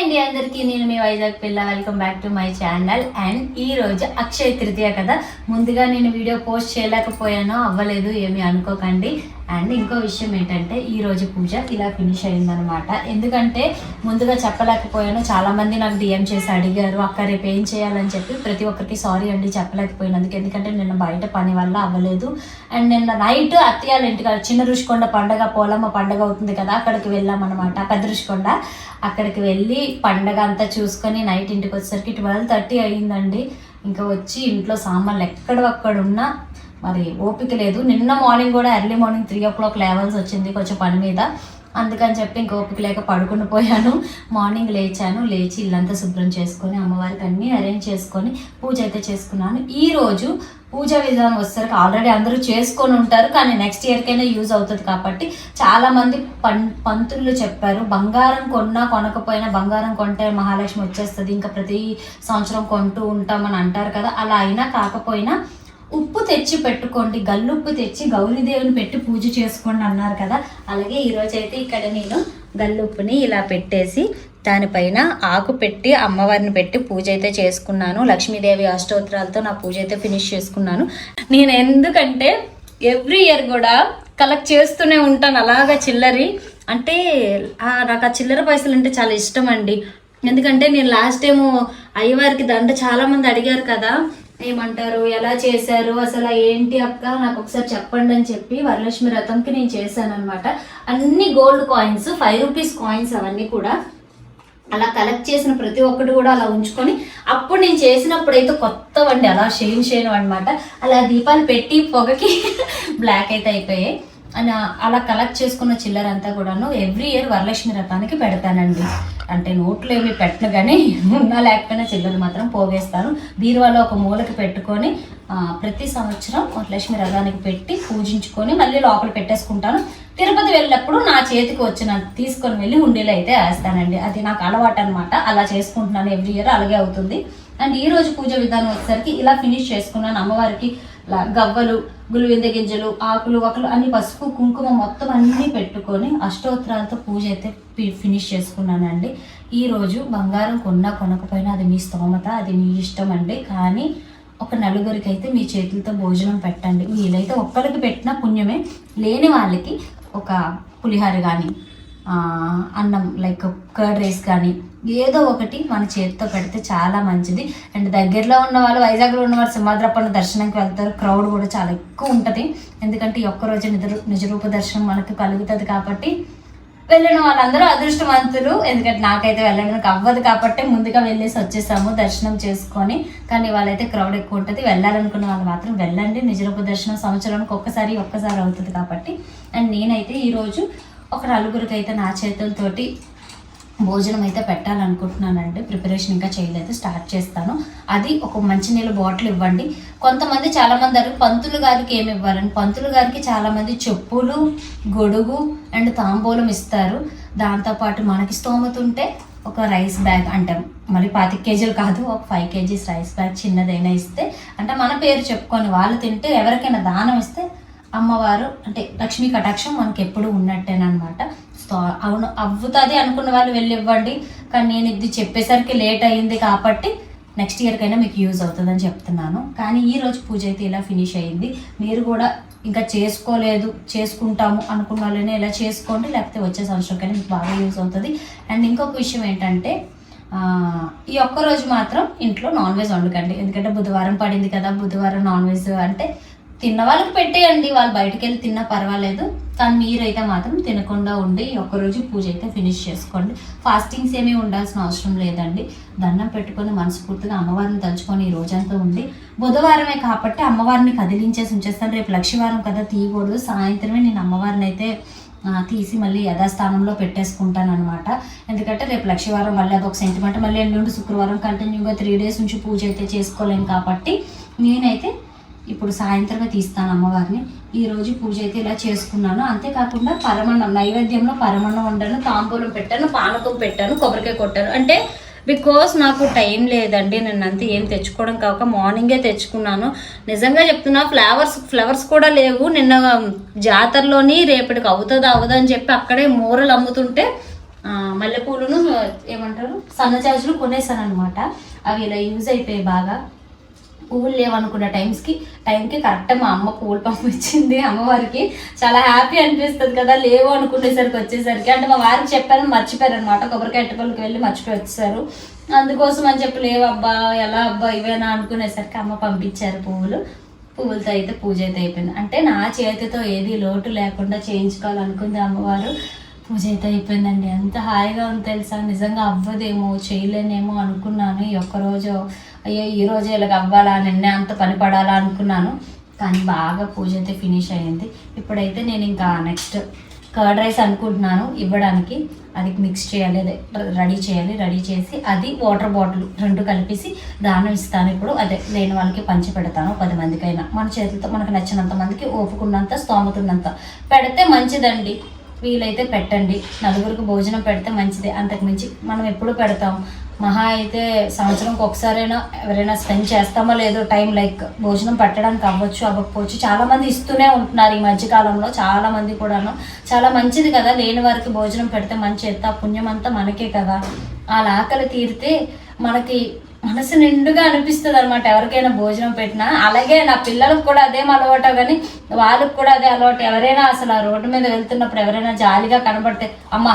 అండి అందరికీ నేను మీ వైజాగ్ పిల్ల. Welcome back to my channel and ఈ రోజు అక్షయ తృతీయ కదా. ముందుగా నేను వీడియో పోస్ట్ చేయలేకపోయాను అవ్వలేదు ఏమి అనుకోకండి. అండ్ ఇంకో విషయం ఏంటంటే ఈ రోజు పూజ ఇలా ఫినిష్ అయిందనమాట ఎందుకంటే ముందుగా చెప్పలేకపోయాను. చాలామంది నాకు డిఎం చేసి అడిగారు అక్క రేపు ఏం చేయాలని చెప్పి. ప్రతి ఒక్కరికి సారీ అండి చెప్పలేకపోయినందుకు. ఎందుకంటే నిన్న బయట పని వల్ల అవ్వలేదు. అండ్ నిన్న నైట్ అత్తయ్యాల ఇంటికి చిన్న రుషికొండ పండగ పోలమ్మ పండగ అవుతుంది కదా అక్కడికి వెళ్ళామన్నమాట. పెద్ద రుషికొండ. అక్కడికి వెళ్ళి పండగ అంతా చూసుకొని నైట్ ఇంటికి వచ్చేసరికి ట్వెల్వ్ థర్టీ అయ్యిందండి ఇంకా వచ్చి ఇంట్లో సామాన్లు ఎక్కడ ఉన్నా మరి ఓపిక లేదు. నిన్న మార్నింగ్ కూడా early morning three o'clock లేవాల్సి వచ్చింది కొంచెం పని మీద. అందుకని చెప్పి ఇంక ఓపిక లేక పడుకుని పోయాను. మార్నింగ్ లేచాను. లేచి ఇల్లంతా శుభ్రం చేసుకొని అమ్మవారికి అన్నీ అరేంజ్ చేసుకొని పూజ అయితే చేసుకున్నాను. ఈ రోజు పూజా విధానం వచ్చేసరికి ఆల్రెడీ అందరూ చేసుకొని ఉంటారు. కానీ నెక్స్ట్ ఇయర్కైనా యూజ్ అవుతుంది కాబట్టి చాలామంది పం పంతులు చెప్పారు బంగారం కొన్నా కొనకపోయినా బంగారం కొంటే మహాలక్ష్మి వచ్చేస్తుంది. ఇంకా ప్రతి సంవత్సరం కొంటూ ఉంటామని అంటారు కదా. అలా అయినా కాకపోయినా ఉప్పు తెచ్చి పెట్టుకోండి గల్లుప్పు తెచ్చి గౌరీదేవిని పెట్టి పూజ చేసుకోండి అన్నారు కదా. అలాగే ఈరోజు అయితే ఇక్కడ నేను గల్లుప్పుని ఇలా పెట్టేసి దానిపైన ఆకు పెట్టి అమ్మవారిని పెట్టి పూజ అయితే చేసుకున్నాను. లక్ష్మీదేవి అష్టోత్తరాలతో నా పూజ అయితే ఫినిష్ చేసుకున్నాను. నేను ఎందుకంటే ఎవ్రీ ఇయర్ కూడా కలెక్ట్ చేస్తూనే ఉంటాను అలాగా చిల్లరి. అంటే నాకు ఆ చిల్లర పైసలు అంటే చాలా ఇష్టం అండి. ఎందుకంటే నేను లాస్ట్ టైము అయ్యవారికి దండ చాలామంది అడిగారు కదా. ఏమంటారు? ఎలా చేశారు? అసలు ఏంటి అక్క? నాకు ఒకసారి చెప్పండి అని చెప్పి వరలక్ష్మి రథంకి నేను చేశాను అనమాట అన్ని gold coins five rupees coins అవన్నీ కూడా అలా కలెక్ట్ చేసిన ప్రతి ఒక్కటి కూడా అలా ఉంచుకొని అప్పుడు నేను చేసినప్పుడు అయితే కొత్తవండి. అలా షేన్ చేయను అనమాట అలా దీపాలు పెట్టి పొగకి బ్లాక్ అయితే అయిపోయాయి. అని అలా కలెక్ట్ చేసుకున్న చిల్లర అంతా కూడాను ఎవ్రీ ఇయర్ వరలక్ష్మి రథానికి పెడతానండి. అంటే నోట్లు ఏమి పెట్టను కానీ ఉన్నా లేకపోయినా చిల్లర మాత్రం పోగేస్తాను. బీరువాలో ఒక మూలకి పెట్టుకొని ప్రతి సంవత్సరం వరలక్ష్మి రథానికి పెట్టి పూజించుకొని మళ్ళీ లోపల పెట్టేసుకుంటాను. తిరుపతి వెళ్ళినప్పుడు నా చేతికి వచ్చిన తీసుకొని వెళ్ళి ఉండేలు అయితే వేస్తానండి. అది నాకు అలవాటు అనమాట అలా చేసుకుంటున్నాను ఎవ్రీ ఇయర్ అలాగే అవుతుంది. అండ్ ఈ రోజు పూజ విధానం వచ్చేసరికి ఇలా ఫినిష్ చేసుకున్నాను. అమ్మవారికి గవ్వలు గులివింద గింజలు ఆకులు ఒకలు అన్ని పసుపు కుంకుమ మొత్తం అన్నీ పెట్టుకొని అష్టోత్తరాలతో పూజ అయితే ఫినిష్ చేసుకున్నానండి. ఈరోజు బంగారం కొన్నా కొనకపోయినా అది మీ స్తోమత అది మీ ఇష్టం అండి కానీ ఒక నలుగురికి అయితే మీ చేతులతో భోజనం పెట్టండి. వీలైతే ఒక్కరికి పెట్టిన పుణ్యమే. లేని వాళ్ళకి ఒక పులిహార కానీ అన్నం లైక్ కర్డ్ రైస్ కానీ ఏదో ఒకటి మన చేతితో పెడితే చాలా మంచిది. అండ్ దగ్గరలో ఉన్న వాళ్ళు వైజాగ్లో ఉన్న వాళ్ళు సింహాద్రప్పన్న దర్శనంకి వెళ్తారు. క్రౌడ్ కూడా చాలా ఎక్కువ ఉంటుంది. ఎందుకంటే ఈ ఒక్క రోజు నిజ నిజరూప దర్శనం మనకు కలుగుతుంది కాబట్టి వెళ్ళిన వాళ్ళందరూ అదృష్టవంతులు. ఎందుకంటే నాకైతే వెళ్ళడానికి అవ్వదు కాబట్టి ముందుగా వెళ్ళేసి వచ్చేసాము దర్శనం చేసుకొని. కానీ వాళ్ళైతే క్రౌడ్ ఎక్కువ ఉంటుంది. వెళ్ళాలనుకున్న వాళ్ళు మాత్రం వెళ్ళండి. నిజరూప దర్శనం సంవత్సరానికి ఒక్కసారి ఒక్కసారి అవుతుంది కాబట్టి. అండ్ నేనైతే ఈరోజు ఒక నలుగురికి అయితే నా చేతులతోటి భోజనం అయితే పెట్టాలనుకుంటున్నానండి. ప్రిపరేషన్ ఇంకా చేయలేదు స్టార్ట్ చేస్తాను. అది ఒక మంచినీళ్ళ బాటిల్ ఇవ్వండి. కొంతమంది చాలామంది అరు పంతులు గారికి ఏమి ఇవ్వాలని? పంతులు గారికి చాలామంది చెప్పులు గొడుగు అండ్ తాంబూలం ఇస్తారు. దాంతోపాటు మనకి స్తోమత ఉంటే ఒక రైస్ బ్యాగ్ అంటే మరి పాతిక కేజీలు కాదు ఒక ఫైవ్ కేజీస్ రైస్ బ్యాగ్ చిన్నదైనా ఇస్తే అంటే మన పేరు చెప్పుకొని వాళ్ళు తింటే ఎవరికైనా దానం ఇస్తే అమ్మవారు అంటే లక్ష్మీ కటాక్షం మనకి ఎప్పుడు ఉన్నట్టేనమాట సో అవును అవ్వుతుంది అనుకున్న వాళ్ళు వెళ్ళి ఇవ్వండి కానీ నేను ఇది చెప్పేసరికి లేట్ అయ్యింది కాబట్టి నెక్స్ట్ ఇయర్కైనా మీకు యూజ్ అవుతుందని చెప్తున్నాను. కానీ ఈ రోజు పూజ అయితే ఇలా ఫినిష్ అయ్యింది మీరు కూడా ఇంకా చేసుకోలేదు చేసుకుంటాము అనుకున్న వాళ్ళనే ఇలా చేసుకోండి. లేకపోతే వచ్చే సంవత్సరంకైనా మీకు బాగా యూజ్ అవుతుంది. అండ్ ఇంకొక విషయం ఏంటంటే ఈ ఒక్క రోజు మాత్రం ఇంట్లో నాన్ వెజ్ వండకండి. ఎందుకంటే బుధవారం పడింది కదా బుధవారం నాన్ వెజ్ అంటే తిన్న వాళ్ళకి పెట్టేయండి వాళ్ళు బయటకు వెళ్ళి తిన్నా పర్వాలేదు. కానీ మీరైతే మాత్రం తినకుండా ఉండి ఒక్కరోజు ఒక్క రోజు పూజ అయితే ఫినిష్ చేసుకోండి. ఫాస్టింగ్స్ ఏమీ ఉండాల్సిన అవసరం లేదండి. దండం పెట్టుకొని మనస్ఫూర్తిగా అమ్మవారిని తలుచుకొని ఈ రోజంతా ఉండి బుధవారమే కాబట్టి అమ్మవారిని కదిలించేసి ఉంచేస్తాను. రేపు లక్షవారం కదా తీయకూడదు. సాయంత్రమే నేను అమ్మవారిని అయితే తీసి మళ్ళీ యథాస్థానంలో పెట్టేసుకుంటాను అనమాట ఎందుకంటే రేపు లక్షవారం మళ్ళీ అదొక సెంటిమెంట్ మళ్ళీ ఎల్లుండి శుక్రవారం కంటిన్యూగా త్రీ డేస్ నుంచి పూజ అయితే చేసుకోలేము కాబట్టి నేనైతే ఇప్పుడు సాయంత్రమే తీస్తాను అమ్మవారిని. ఈరోజు పూజ అయితే ఇలా చేసుకున్నాను. అంతేకాకుండా పరమన్నం నైవేద్యంలో పరమన్నం వండాను తాంబూలం పెట్టాను పానకం పెట్టాను కొబ్బరికాయ కొట్టాను. అంటే బికాస్ నాకు టైం లేదండి నేను అంతే ఏం తెచ్చుకోవడం కాక మార్నింగే తెచ్చుకున్నాను. నిజంగా చెప్తున్నా ఫ్లవర్స్ ఫ్లవర్స్ కూడా లేవు. నిన్న జాతరలోని రేపటికి అవుతుందా అవుదా అని చెప్పి అక్కడే మూరలు అమ్ముతుంటే మల్లెపూలను ఏమంటారు సన్నజాజులు కొనేసాను అనమాట అవి ఇలా యూజ్ అయిపోయాయి బాగా. పువ్వులు లేవనుకున్న టైమ్స్కి టైంకి కరెక్ట్ మా అమ్మ పువ్వులు పంపించింది అమ్మవారికి. చాలా హ్యాపీ అనిపిస్తుంది కదా లేవు అనుకునేసరికి వచ్చేసరికి. అంటే మా వారికి చెప్పాను మర్చిపోయారు అనమాట కొబ్బరికాయ ఎట్టపల్లికి వెళ్ళి మర్చిపోయి వచ్చేసారు. అందుకోసం అని చెప్పి లేవు అబ్బా ఎలా అబ్బా ఇవేనా అనుకునేసరికి అమ్మ పంపించారు పువ్వులు. పువ్వులతో అయితే పూజ అయితే అయిపోయింది. అంటే నా చేతితో ఏది లోటు లేకుండా చేయించుకోవాలనుకుంది అమ్మవారు. పూజ అయితే అయిపోయిందండి ఎంత హాయిగా ఉంది తెలుసా? నిజంగా అవ్వదేమో చేయలేనేమో అనుకున్నాను. ఈ ఒక్కరోజు అయ్యో ఈ రోజు ఇలాగ అవ్వాలా నిన్నే అంత పని పడాలా అనుకున్నాను. కానీ బాగా పూజ అయితే ఫినిష్ అయ్యింది. ఇప్పుడైతే నేను ఇంకా నెక్స్ట్ కర్డ్ రైస్ అనుకుంటున్నాను ఇవ్వడానికి. అది మిక్స్ చేయాలి అదే రెడీ చేయాలి. రెడీ చేసి అది వాటర్ బాటిల్ రెండు కలిపేసి దానం ఇస్తాను ఇప్పుడు. అదే లేని వాళ్ళకి పంచి పెడతాను పది మందికైనా. మన చేతులతో మనకు నచ్చినంత మందికి ఓపుకున్నంత స్తోమతున్నంత. పెడితే మంచిదండి. వీలైతే పెట్టండి. నలుగురికి భోజనం పెడితే మంచిదే. అంతకు మించి మనం ఎప్పుడు పెడతాం? మహా అయితే సంవత్సరంకి ఒకసారైనా ఎవరైనా స్పెండ్ చేస్తామో లేదో టైం లైక్ భోజనం పెట్టడానికి అవ్వచ్చు అవ్వకపోవచ్చు. చాలామంది ఇస్తూనే ఉంటున్నారు ఈ మధ్యకాలంలో చాలామంది కూడాను. చాలా మంచిది కదా. లేని వారికి భోజనం పెడితే మంచి ఎత్త పుణ్యం అంతా మనకే కదా. ఆ ఆకలి తీరితే మనకి మనసు నిండుగా అనిపిస్తుంది అనమాట ఎవరికైనా భోజనం పెట్టినా. అలాగే నా పిల్లలకు కూడా అదేం అలవాటు కానీ వాళ్ళకి కూడా అదే అలవాటు. ఎవరైనా అసలు ఆ రోడ్డు మీద వెళ్తున్నప్పుడు ఎవరైనా జాలిగా కనబడితే అమ్మా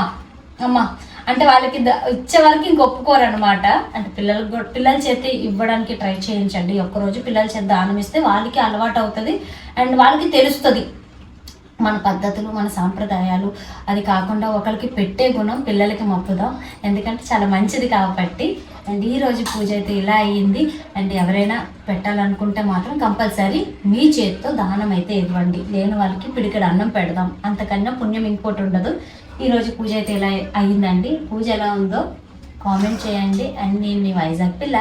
అమ్మా అంటే వాళ్ళకి ద- ఇచ్చే వరకు ఇంక అనమాట అంటే పిల్లలకు కూడా పిల్లల చేత ఇవ్వడానికి ట్రై చేయించండి. ఒక్కరోజు పిల్లల చేత దానం ఇస్తే వాళ్ళకి అలవాటు అవుతుంది. అండ్ వాళ్ళకి తెలుస్తుంది. మన పద్ధతులు మన సాంప్రదాయాలు అది కాకుండా ఒకరికి పెట్టే గుణం పిల్లలకి మప్పుదాం ఎందుకంటే చాలా మంచిది కాబట్టి అండ్ ఈ రోజు పూజ అయితే ఇలా అయ్యింది. అండ్ ఎవరైనా పెట్టాలనుకుంటే మాత్రం కంపల్సరీ మీ చేతితో దానం అయితే ఇవ్వండి. లేని వాళ్ళకి పిడికడు అన్నం పెడదాం. అంతకన్నా పుణ్యం ఇంకోటి ఉండదు. ఈ రోజు పూజ అయితే ఇలా అయ్యిందండి. పూజ ఎలా ఉందో కామెంట్ చేయండి. అండ్ నేను మీ వైజాగ్ పిల్ల.